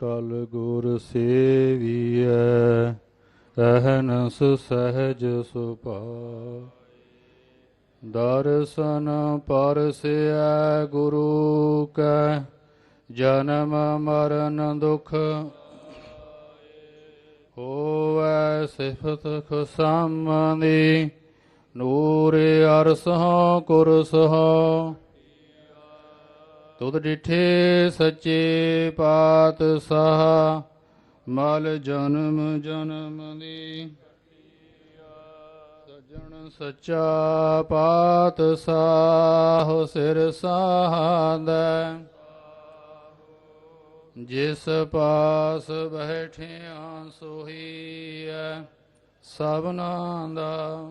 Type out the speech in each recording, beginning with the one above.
ਟਲ ਗੁਰ ਸੇਵੀਐ ਅਹਨਸ ਸਹਿਜ ਸੁਭਾਇ ਦਰਸ਼ਨ ਪਰਸਿਐ ਗੁਰੂ ਕੈ, ਜਨਮ ਮਰਨ ਦੁਖ ਹੋਵੈ ਸਿਫਤ ਖਸਮਦੀ ਨੂਰ ਅਰਸਹੁ ਕੁਰਸਹੁ ਤੁਧ ਡਿਠੇ ਸੱਚੇ ਪਾਤਸ਼ਾਹ, ਮਲ ਜਨਮ ਜਨਮ ਦੀ ਸਜਣ ਸੱਚਾ ਪਾਤਸ਼ਾਹ ਸਿਰ ਸਾਹੰਦੈ। ਜਿਸ ਪਾਸ ਬੈਠਿਆ ਸੋਹੀਐ ਸਭਨਾਂ ਦਾ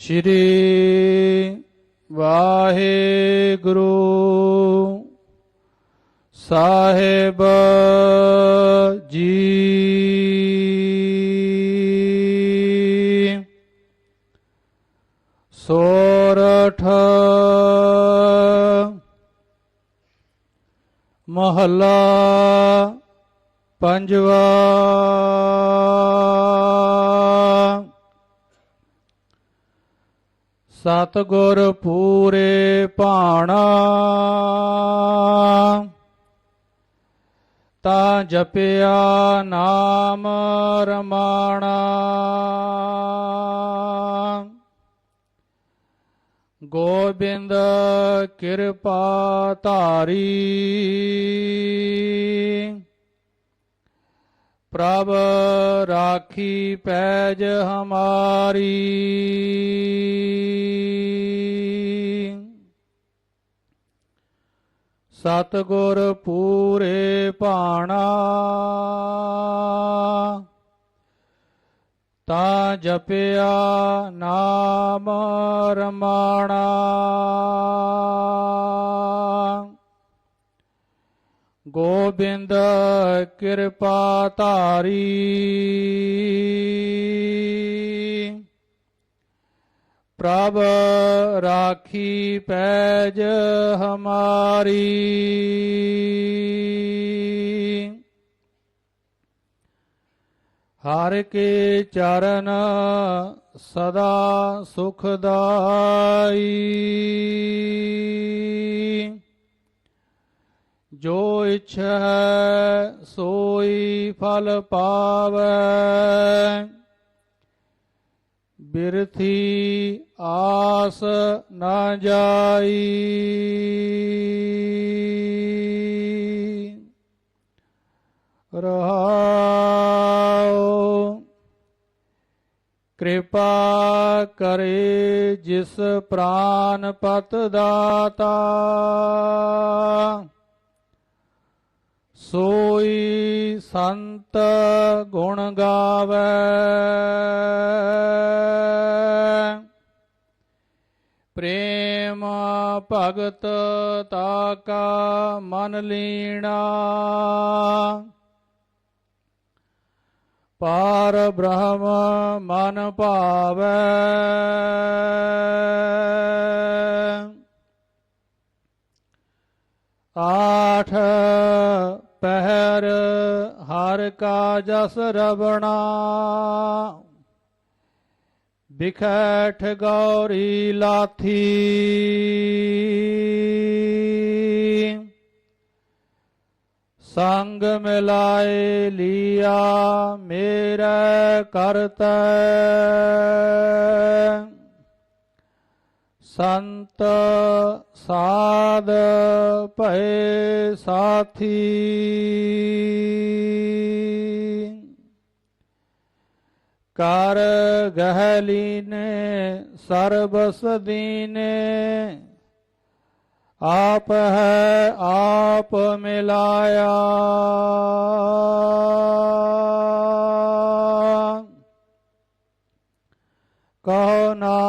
ਸ਼੍ਰੀ ਵਾਹਿਗੁਰੂ ਸਾਹਿਬ ਜੀ ਸੋਰਠ ਮਹੱਲਾ ਪੰਜਵਾ ਸਤਗੁਰ ਪੂਰੇ ਭਾਣਾ। ਤਾਂ ਜਪਿਆ ਨਾਮ ਰਮਾਣਾ। ਗੋਬਿੰਦ ਕਿਰਪਾ ਧਾਰੀ। ਪ੍ਰਭ ਰਾਖੀ ਪੈਜ ਹਮਾਰੀ। ਸਤਗੁਰ ਪੂਰੇ ਭਾਣਾ। ਤਾਂ ਜਪਿਆ ਨਾਮ ਰਮਾਣਾ। ਗੋਬਿੰਦ ਕਿਰਪਾ ਧਾਰੀ। ਪ੍ਰਭ ਰਾਖੀ ਪੈਜ ਹਮਾਰੀ। ਹਰ ਕੇ ਚਰਨ ਸਦਾ ਸੁਖਦਾਈ। ਜੋ ਇਛੈ ਸੋਈ ਫਲ ਪਾਵੈ। ਬਿਰਥੀ ਆਸ ਨਾ ਜਾਈ। ਰਹਾਉ, ਕਿਰਪਾ ਕਰੇ ਜਿਸ ਪ੍ਰਾਨ ਪਤ ਦਾਤਾ। ਸੋਈ ਸੰਤ ਗੁਣ ਗਾਵੇ। ਪ੍ਰੇਮ ਭਗਤ ਤਾਕਾ ਮਨ ਲੀਣਾ। ਪਾਰ ਬ੍ਰਹਮ ਮਨ ਭਾਵੈ। ਆਠ ਪਹਿਰ ਹਰ ਕਾ ਜਸ ਰਵਣਾ। ਬਿਖੈਠ ਗੌਰੀ ਲਾਥੀ। ਸੰਗ ਮਿਲਾਏ ਲੀਆ ਮੇਰੇ ਕਰਤੈ। ਸੰਤ ਸਾਧ ਭਏ ਸਾਥੀ। ਕਰ ਗਹਿਲੀ ਨੇ ਸਰਬਸ ਦੀਨੇ। ਆਪ ਹੈ ਆਪ ਮਿਲਾਇਆ।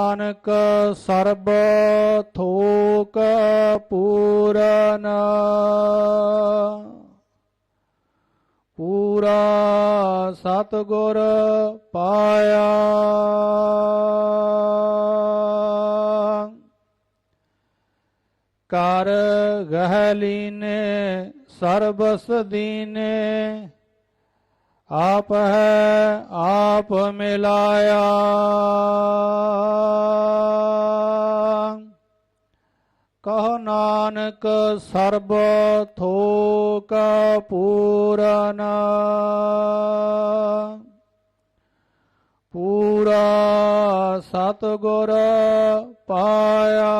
ਨਾਨਕ ਸਰਬ ਥੋਕ ਪੂਰਨ। ਪੂਰਾ ਸਤਗੁਰ ਪਾਇਆ। ਕਰ ਗਹਿ ਲੀਨੇ ਸਰਬਸ ਦੀਨੇ। ਆਪ ਹੈ ਆਪ ਮਿਲਾਇਆ। ਕਹ ਨਾਨਕ ਸਰਬ ਥੋਕ ਪੂਰਨ। ਪੂਰਾ ਸਤਗੁਰ ਪਾਇਆ।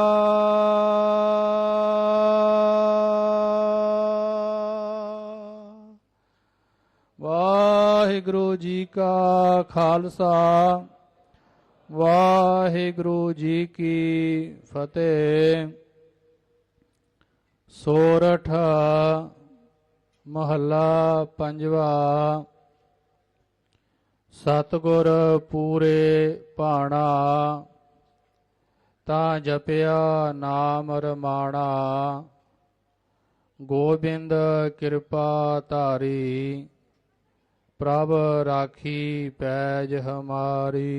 ਵਾਹਿਗੁਰੂ ਜੀ ਕਾ ਖਾਲਸਾ, ਵਾਹਿਗੁਰੂ ਜੀ ਕੀ ਫਤਿਹ। ਸੋਰਠ, ਮਹੱਲਾ ਪੰਜਵਾ, ਸਤਗੁਰ ਪੂਰੇ ਭਾਣਾ, ਤਾਂ ਜਪਿਆ ਨਾਮ ਰਮਾਣਾ। ਗੋਬਿੰਦ ਕਿਰਪਾ ਧਾਰੀ, ਪ੍ਰਭ ਰਾਖੀ ਪੈਜ ਹਮਾਰੀ।